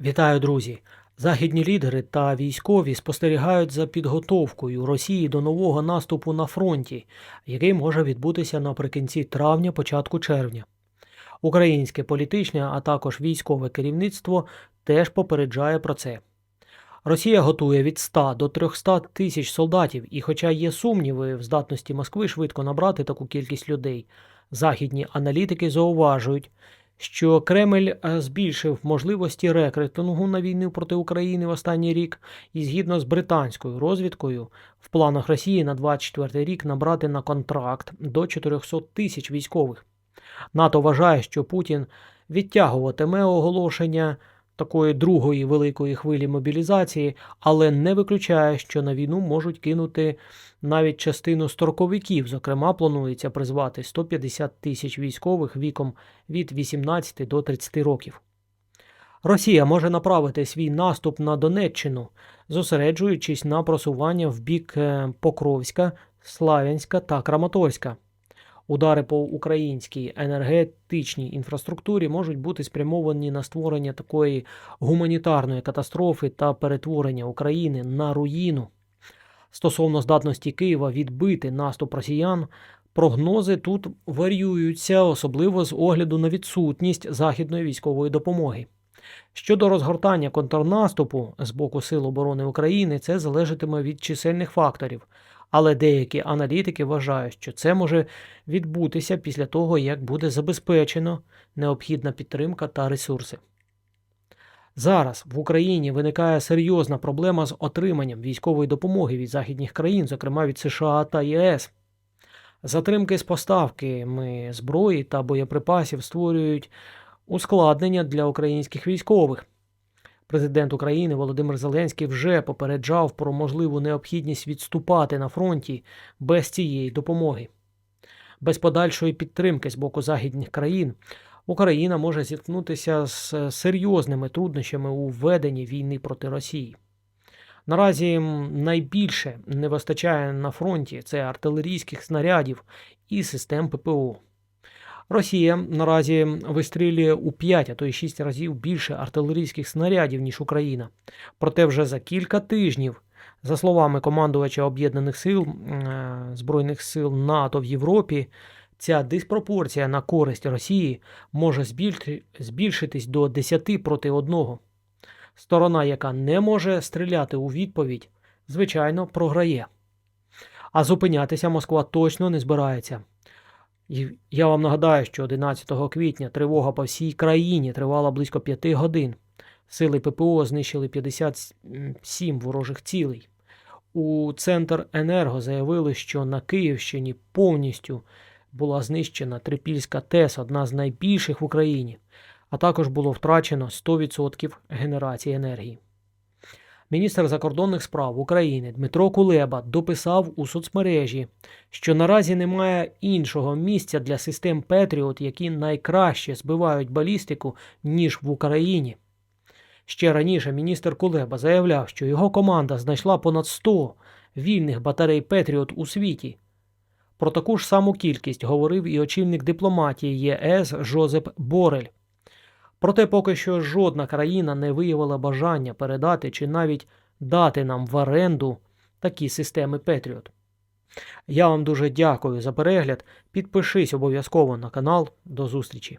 Вітаю, друзі! Західні лідери та військові спостерігають за підготовкою Росії до нового наступу на фронті, який може відбутися наприкінці травня, початку червня. Українське політичне, а також військове керівництво теж попереджає про це. Росія готує від 100 до 300 тисяч солдатів, і хоча є сумніви в здатності Москви швидко набрати таку кількість людей, західні аналітики зауважують, що Кремль е, збільшив можливості рекрутингу на війну проти України в останній рік, і згідно з британською розвідкою, в планах Росії на 24 рік набрати на контракт до 400 тисяч військових. НАТО вважає, що Путін відтягуватиме оголошення такої другої великої хвилі мобілізації, але не виключає, що на війну можуть кинути навіть частину строковиків. Зокрема, планується призвати 150 тисяч військових віком від 18 до 30 років. Росія може направити свій наступ на Донеччину, зосереджуючись на просування в бік е, Покровська, Славянська та Краматорська. Удари по українській енергетичній інфраструктурі можуть бути спрямовані на створення такої гуманітарної катастрофи та перетворення України на руїну. Стосовно здатності Києва відбити наступ росіян, прогнози тут варіюються, особливо з огляду на відсутність західної військової допомоги. Щодо розгортання контрнаступу з боку Сил оборони України, це залежатиме від чисельних факторів, але деякі аналітики вважають, що це може відбутися після того, як буде забезпечено необхідна підтримка та ресурси. Зараз в Україні виникає серйозна проблема з отриманням військової допомоги від західних країн, зокрема від США та ЄС. Затримки з поставками зброї та боєприпасів створюють ускладнення для українських військових. Президент України Володимир Зеленський вже попереджав про можливу необхідність відступати на фронті без цієї допомоги. Без подальшої підтримки з боку західних країн Україна може зіткнутися з серйозними труднощами у веденні війни проти Росії. Наразі найбільше не вистачає на фронті це артилерійських снарядів і систем ППО. Росія наразі вистрілює у 5, а то й 6 разів більше артилерійських снарядів, ніж Україна. Проте вже за кілька тижнів, за словами командувача Об'єднаних сил е, Збройних сил НАТО в Європі, ця диспропорція на користь Росії може збільшитись до 10 проти 1. Сторона, яка не може стріляти у відповідь, звичайно, програє. А зупинятися Москва точно не збирається. І я вам нагадаю, що 11 квітня тривога по всій країні тривала близько 5 годин. Сили ППО знищили 57 ворожих цілей. У Центр Енерго заявили, що на Київщині повністю була знищена Трипільська ТЕС, одна з найбільших в Україні, а також було втрачено 100% генерації енергії. Міністр закордонних справ України Дмитро Кулеба дописав у соцмережі, що наразі немає іншого місця для систем Петріот, які найкраще збивають балістику, ніж в Україні. Ще раніше міністр Кулеба заявляв, що його команда знайшла понад 100 вільних батарей Петріот у світі. Про таку ж саму кількість говорив і очільник дипломатії ЄС Жозеп Борель. Проте поки що жодна країна не виявила бажання передати чи навіть дати нам в оренду такі системи Петріот. Я вам дуже дякую за перегляд. Підпишись обов'язково на канал. До зустрічі!